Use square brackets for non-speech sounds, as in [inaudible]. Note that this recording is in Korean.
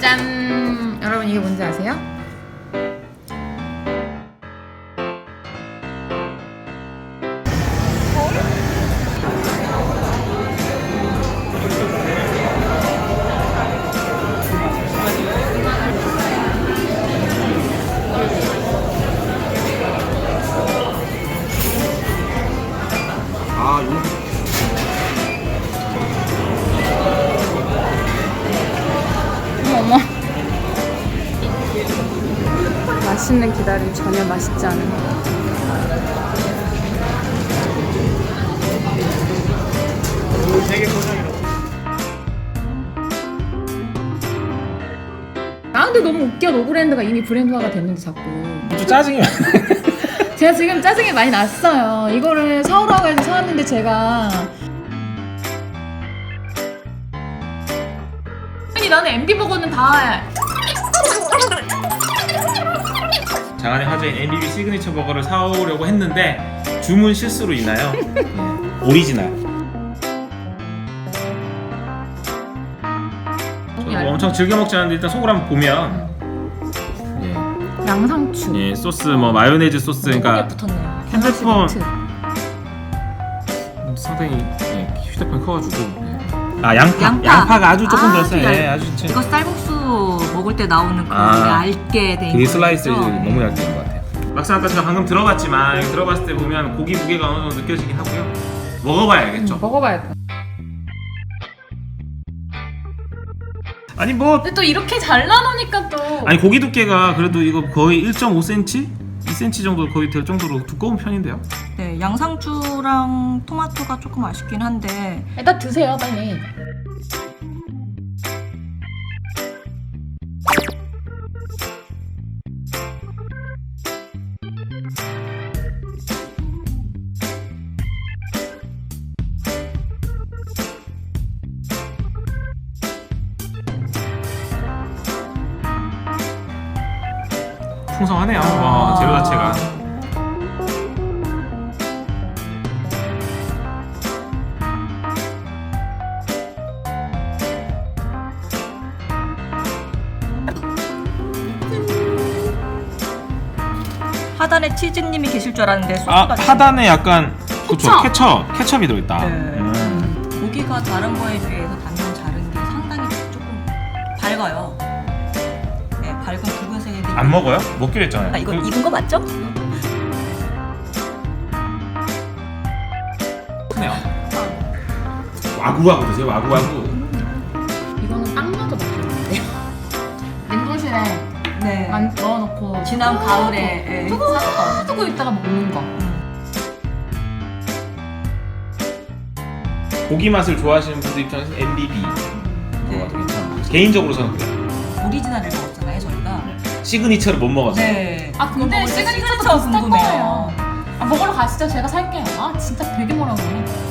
짠! 여러분 이게 뭔지 아세요? 맛있는 기다림 전혀 맛있지 않은. 아 근데 너무 웃겨 노브랜드가 이미 브랜드화가 됐는데 자꾸. 좀 짜증이. [laughs] 제가 지금 짜증이 많이 났어요. 이거를 사오라고 해서 사왔는데 제가 아니 나는 MB 버거는 다 장안의 화제인 MBB 시그니처 버거를 사오려고 했는데 주문 실수로 인하여 예, [laughs] 오리지널. 저도 뭐 엄청 즐겨 먹지 않는데 일단 속을 한번 보면 예, 양상추. 예, 소스 뭐 마요네즈 소스 그러니까 붙었네요. 핸드폰. 상당히 예, 휴대폰 커가지고 예. 아 양파 양파. 가 아주 조금 아, 들었어요. 그래. 예, 아주 진짜 이거 쌀국수 먹을 때 나오는 그 아. 얇게 된거 슬라이스? 너무 얇게 된것 같아요. 막상 아까 제가 방금 들어봤지만 여기 들어봤을 때 보면 고기 무게가 어느 정도 느껴지긴 하고요. 먹어봐야 알겠죠. 음, 먹어봐야 돼. 아니 뭐 근데 또 이렇게 잘 나누니까 또 아니 고기 두께가 그래도 이거 거의 1.5cm, 2cm 정도 거의 될 정도로 두꺼운 편인데요. 네, 양상추랑 토마토가 조금 아쉽긴 한데 일단 드세요 빨리. 풍성하네요. 와, 재료 자체가. 하단에 치즈님이 계실 줄 알았는데 소스가 아 하단에 약간 그쵸 케첩. 케첩 케첩이 들어있다. 네. 음. 고기가 다른 거에 비해서 단면 자른 게 상당히 조금 밝아요. 네, 안 먹어요? 먹기로 했잖아요. 아, 이거 그- 익은 거 맞죠? 크네요. 와구와구 드세요 와구와구. 이거는 딱 넣어도 맛있는데요. 냉동실에 네. 만 넣어놓고 지난 가을에 예. 싹 뜨고 있다가 먹는 거. 고기 맛을 좋아하시는 분들 입장에서 MBB 네. 그거가 더 괜찮아요. 개인적으로 저는 그래요. 오리지널을 저희가. 시그니처를 못 먹었어요. 네. 아 근데 시그니처도 궁금해요. 아 먹으러 가시죠. 제가 살게요. 아 진짜 되게 뭐라 그러네.